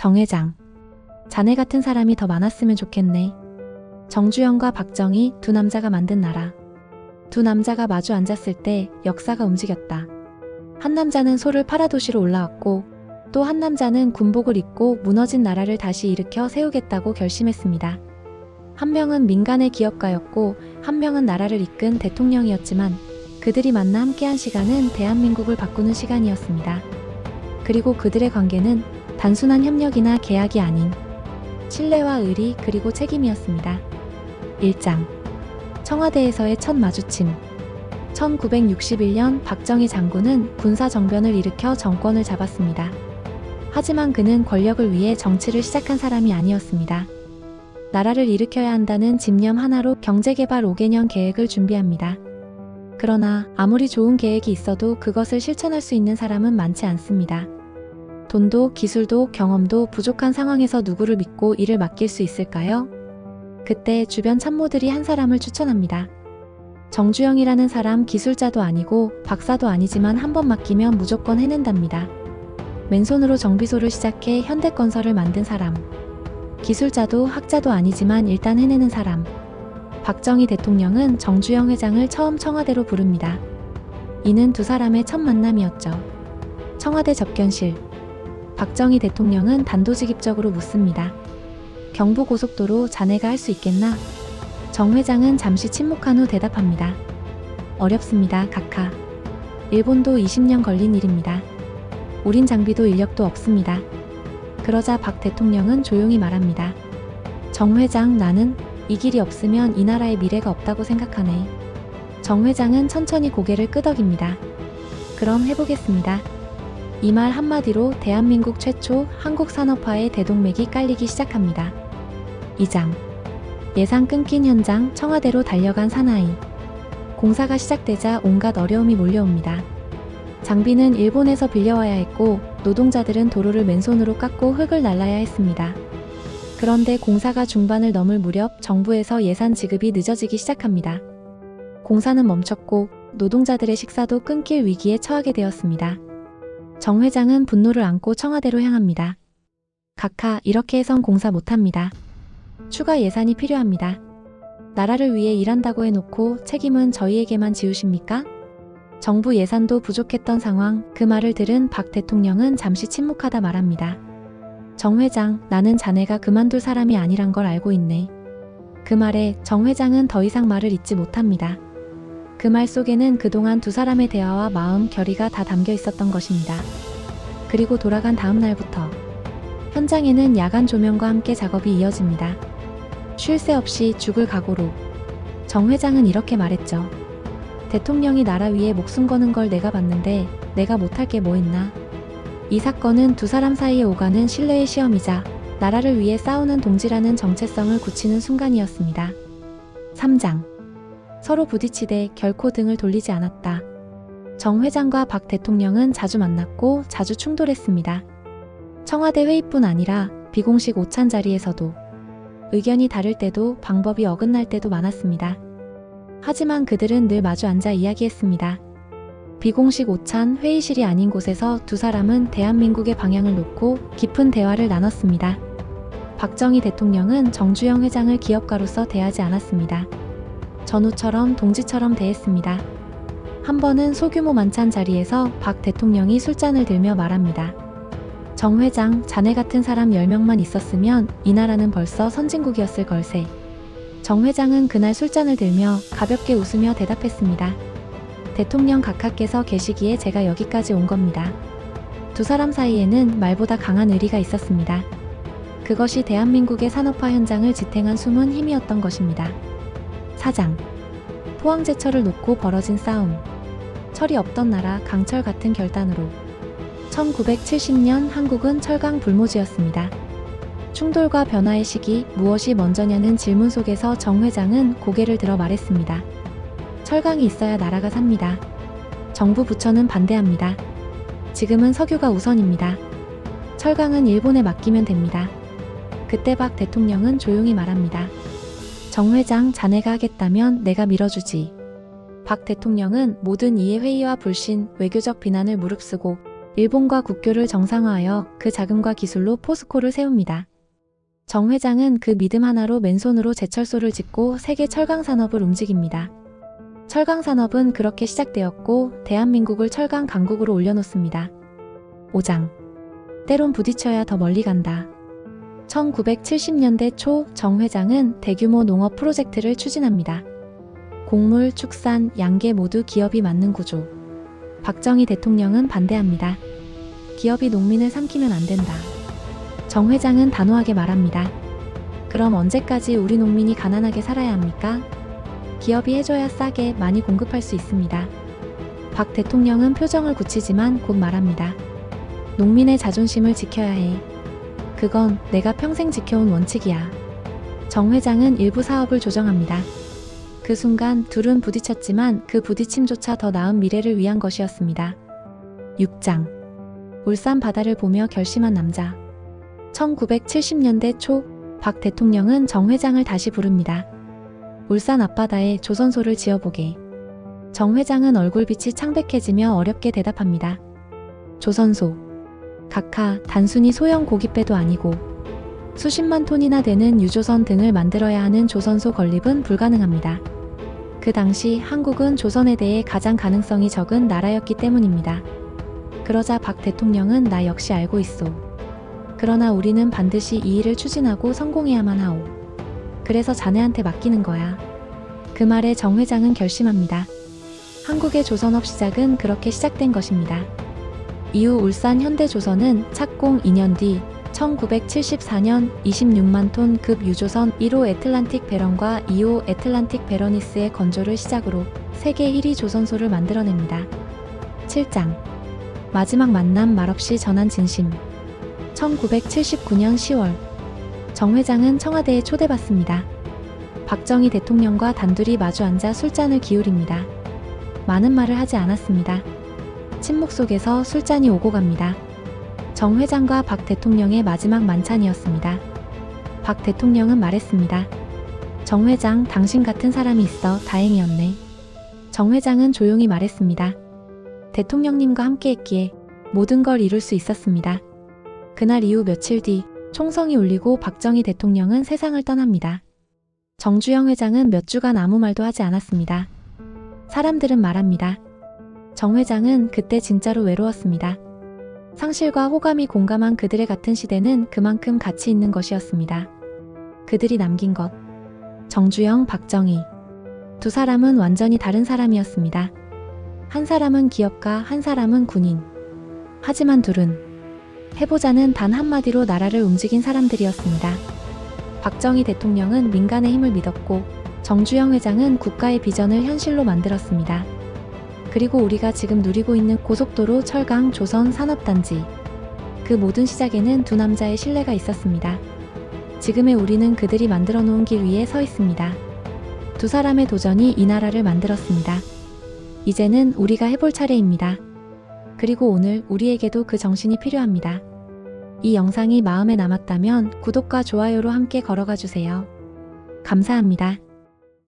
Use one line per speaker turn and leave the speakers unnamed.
정 회장. 자네 같은 사람이 더 많았으면 좋겠네. 정주영과 박정희 두 남자가 만든 나라. 두 남자가 마주 앉았을 때 역사가 움직였다. 한 남자는 소를 팔아 도시로 올라왔고 또 한 남자는 군복을 입고 무너진 나라를 다시 일으켜 세우겠다고 결심했습니다. 한 명은 민간의 기업가였고 한 명은 나라를 이끈 대통령이었지만 그들이 만나 함께한 시간은 대한민국을 바꾸는 시간이었습니다. 그리고 그들의 관계는 단순한 협력이나 계약이 아닌 신뢰와 의리 그리고 책임이었습니다. 1장 청와대에서의 첫 마주침 1961년 박정희 장군은 군사 정변을 일으켜 정권을 잡았습니다. 하지만 그는 권력을 위해 정치를 시작한 사람이 아니었습니다. 나라를 일으켜야 한다는 집념 하나로 경제개발 5개년 계획을 준비합니다. 그러나 아무리 좋은 계획이 있어도 그것을 실천할 수 있는 사람은 많지 않습니다. 돈도 기술도 경험도 부족한 상황에서 누구를 믿고 일을 맡길 수 있을까요? 그때 주변 참모들이 한 사람을 추천합니다. 정주영이라는 사람 기술자도 아니고 박사도 아니지만 한 번 맡기면 무조건 해낸답니다. 맨손으로 정비소를 시작해 현대건설을 만든 사람. 기술자도 학자도 아니지만 일단 해내는 사람. 박정희 대통령은 정주영 회장을 처음 청와대로 부릅니다. 이는 두 사람의 첫 만남이었죠. 청와대 접견실. 박정희 대통령은 단도직입적으로 묻습니다. 경부고속도로 자네가 할 수 있겠나? 정 회장은 잠시 침묵한 후 대답합니다. 어렵습니다, 각하. 일본도 20년 걸린 일입니다. 우린 장비도 인력도 없습니다. 그러자 박 대통령은 조용히 말합니다. 정 회장, 나는 이 길이 없으면 이 나라의 미래가 없다고 생각하네. 정 회장은 천천히 고개를 끄덕입니다. 그럼 해보겠습니다. 이 말 한마디로 대한민국 최초 한국 산업화의 대동맥이 깔리기 시작합니다. 2장 예상 끊긴 현장 청와대로 달려간 사나이 공사가 시작되자 온갖 어려움이 몰려옵니다. 장비는 일본에서 빌려와야 했고 노동자들은 도로를 맨손으로 깎고 흙을 날라야 했습니다. 그런데 공사가 중반을 넘을 무렵 정부에서 예산 지급이 늦어지기 시작합니다. 공사는 멈췄고 노동자들의 식사도 끊길 위기에 처하게 되었습니다. 정 회장은 분노를 안고 청와대로 향합니다. 각하, 이렇게 해선 공사 못합니다. 추가 예산이 필요합니다. 나라를 위해 일한다고 해놓고 책임은 저희에게만 지우십니까? 정부 예산도 부족했던 상황, 그 말을 들은 박 대통령은 잠시 침묵하다 말합니다. 정 회장, 나는 자네가 그만둘 사람이 아니란 걸 알고 있네. 그 말에 정 회장은 더 이상 말을 잇지 못합니다. 그 말 속에는 그동안 두 사람의 대화와 마음, 결의가 다 담겨 있었던 것입니다. 그리고 돌아간 다음 날부터 현장에는 야간 조명과 함께 작업이 이어집니다. 쉴 새 없이 죽을 각오로 정 회장은 이렇게 말했죠. 대통령이 나라 위에 목숨 거는 걸 내가 봤는데 내가 못할 게 뭐 있나? 이 사건은 두 사람 사이에 오가는 신뢰의 시험이자 나라를 위해 싸우는 동지라는 정체성을 굳히는 순간이었습니다. 3장 서로 부딪히되 결코 등을 돌리지 않았다. 정 회장과 박 대통령은 자주 만났고 자주 충돌했습니다. 청와대 회의뿐 아니라 비공식 오찬 자리에서도 의견이 다를 때도 방법이 어긋날 때도 많았습니다. 하지만 그들은 늘 마주 앉아 이야기했습니다. 비공식 오찬 회의실이 아닌 곳에서 두 사람은 대한민국의 방향을 놓고 깊은 대화를 나눴습니다. 박정희 대통령은 정주영 회장을 기업가로서 대하지 않았습니다. 전우처럼 동지처럼 대했습니다. 한 번은 소규모 만찬 자리에서 박 대통령이 술잔을 들며 말합니다. 정 회장, 자네 같은 사람 10명만 있었으면 이 나라는 벌써 선진국이었을 걸세. 정 회장은 그날 술잔을 들며 가볍게 웃으며 대답했습니다. 대통령 각하께서 계시기에 제가 여기까지 온 겁니다. 두 사람 사이에는 말보다 강한 의리가 있었습니다. 그것이 대한민국의 산업화 현장을 지탱한 숨은 힘이었던 것입니다. 사장. 포항제철을 놓고 벌어진 싸움. 철이 없던 나라 강철 같은 결단으로 1970년 한국은 철강 불모지였습니다. 충돌과 변화의 시기 무엇이 먼저냐는 질문 속에서 정 회장은 고개를 들어 말했습니다. 철강이 있어야 나라가 삽니다. 정부 부처는 반대합니다. 지금은 석유가 우선입니다. 철강은 일본에 맡기면 됩니다. 그때 박 대통령은 조용히 말합니다. 정 회장 자네가 하겠다면 내가 밀어주지. 박 대통령은 모든 이해 회의와 불신, 외교적 비난을 무릅쓰고 일본과 국교를 정상화하여 그 자금과 기술로 포스코를 세웁니다. 정 회장은 그 믿음 하나로 맨손으로 제철소를 짓고 세계 철강 산업을 움직입니다. 철강 산업은 그렇게 시작되었고 대한민국을 철강 강국으로 올려놓습니다. 5장 때론 부딪혀야 더 멀리 간다. 1970년대 초 정 회장은 대규모 농업 프로젝트를 추진합니다. 곡물, 축산, 양계 모두 기업이 맞는 구조. 박정희 대통령은 반대합니다. 기업이 농민을 삼키면 안 된다. 정 회장은 단호하게 말합니다. 그럼 언제까지 우리 농민이 가난하게 살아야 합니까? 기업이 해줘야 싸게 많이 공급할 수 있습니다. 박 대통령은 표정을 굳히지만 곧 말합니다. 농민의 자존심을 지켜야 해. 그건 내가 평생 지켜온 원칙이야. 정 회장은 일부 사업을 조정합니다. 그 순간 둘은 부딪혔지만 그 부딪힘조차 더 나은 미래를 위한 것이었습니다. 6장 울산 바다를 보며 결심한 남자 1970년대 초 박 대통령은 정 회장을 다시 부릅니다. 울산 앞바다에 조선소를 지어보게. 정 회장은 얼굴빛이 창백해지며 어렵게 대답합니다. 조선소. 각하, 단순히 소형 고깃배도 아니고 수십만 톤이나 되는 유조선 등을 만들어야 하는 조선소 건립은 불가능합니다. 그 당시 한국은 조선에 대해 가장 가능성이 적은 나라였기 때문입니다. 그러자 박 대통령은 나 역시 알고 있어. 그러나 우리는 반드시 이 일을 추진하고 성공해야만 하오. 그래서 자네한테 맡기는 거야. 그 말에 정 회장은 결심합니다. 한국의 조선업 시작은 그렇게 시작된 것입니다. 이후 울산 현대조선은 착공 2년 뒤 1974년 26만 톤 급 유조선 1호 애틀란틱 배런과 2호 애틀란틱 베러니스의 건조를 시작으로 세계 1위 조선소를 만들어냅니다. 7장 마지막 만남 말없이 전한 진심 1979년 10월 정 회장은 청와대에 초대받습니다. 박정희 대통령과 단둘이 마주 앉아 술잔을 기울입니다. 많은 말을 하지 않았습니다. 침묵 속에서 술잔이 오고 갑니다. 정 회장과 박 대통령의 마지막 만찬이었습니다. 박 대통령은 말했습니다. 정 회장, 당신 같은 사람이 있어 다행이었네. 정 회장은 조용히 말했습니다. 대통령님과 함께 했기에 모든 걸 이룰 수 있었습니다. 그날 이후 며칠 뒤 총성이 울리고 박정희 대통령은 세상을 떠납니다. 정주영 회장은 몇 주간 아무 말도 하지 않았습니다. 사람들은 말합니다. 정 회장은 그때 진짜로 외로웠습니다. 상실과 호감이 공감한 그들의 같은 시대는 그만큼 가치 있는 것이었습니다. 그들이 남긴 것. 정주영, 박정희. 두 사람은 완전히 다른 사람이었습니다. 한 사람은 기업가, 한 사람은 군인. 하지만 둘은 해보자는 단 한마디로 나라를 움직인 사람들이었습니다. 박정희 대통령은 민간의 힘을 믿었고 정주영 회장은 국가의 비전을 현실로 만들었습니다. 그리고 우리가 지금 누리고 있는 고속도로, 철강, 조선, 산업단지. 그 모든 시작에는 두 남자의 신뢰가 있었습니다. 지금의 우리는 그들이 만들어 놓은 길 위에 서 있습니다. 두 사람의 도전이 이 나라를 만들었습니다. 이제는 우리가 해볼 차례입니다. 그리고 오늘 우리에게도 그 정신이 필요합니다. 이 영상이 마음에 남았다면 구독과 좋아요로 함께 걸어가 주세요. 감사합니다.